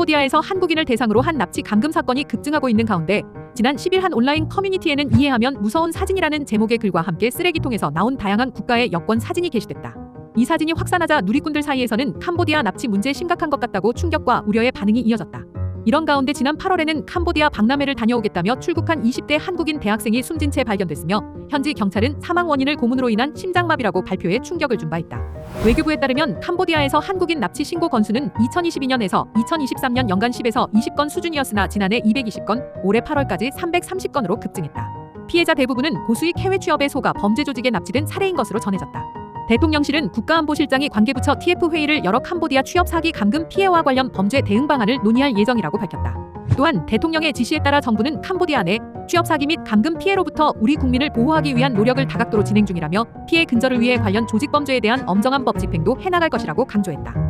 캄보디아에서 한국인을 대상으로 한 납치 감금 사건이 급증하고 있는 가운데 지난 10일 한 온라인 커뮤니티에는 이해하면 무서운 사진이라는 제목의 글과 함께 쓰레기통에서 나온 다양한 국가의 여권 사진이 게시됐다. 이 사진이 확산하자 누리꾼들 사이에서는 캄보디아 납치 문제 심각한 것 같다고 충격과 우려의 반응이 이어졌다. 이런 가운데 지난 8월에는 캄보디아 박람회를 다녀오겠다며 출국한 20대 한국인 대학생이 숨진 채 발견됐으며 현지 경찰은 사망 원인을 고문으로 인한 심장마비라고 발표해 충격을 준 바 있다. 외교부에 따르면 캄보디아에서 한국인 납치 신고 건수는 2022년에서 2023년 연간 10에서 20건 수준이었으나 지난해 220건, 올해 8월까지 330건으로 급증했다. 피해자 대부분은 고수익 해외 취업에 속아 범죄 조직에 납치된 사례인 것으로 전해졌다. 대통령실은 국가안보실장이 관계부처 TF 회의를 열어 캄보디아 취업 사기 감금 피해와 관련 범죄 대응 방안을 논의할 예정이라고 밝혔다. 또한 대통령의 지시에 따라 정부는 캄보디아 내 취업 사기 및 감금 피해로부터 우리 국민을 보호하기 위한 노력을 다각도로 진행 중이라며 피해 근절을 위해 관련 조직 범죄에 대한 엄정한 법 집행도 해나갈 것이라고 강조했다.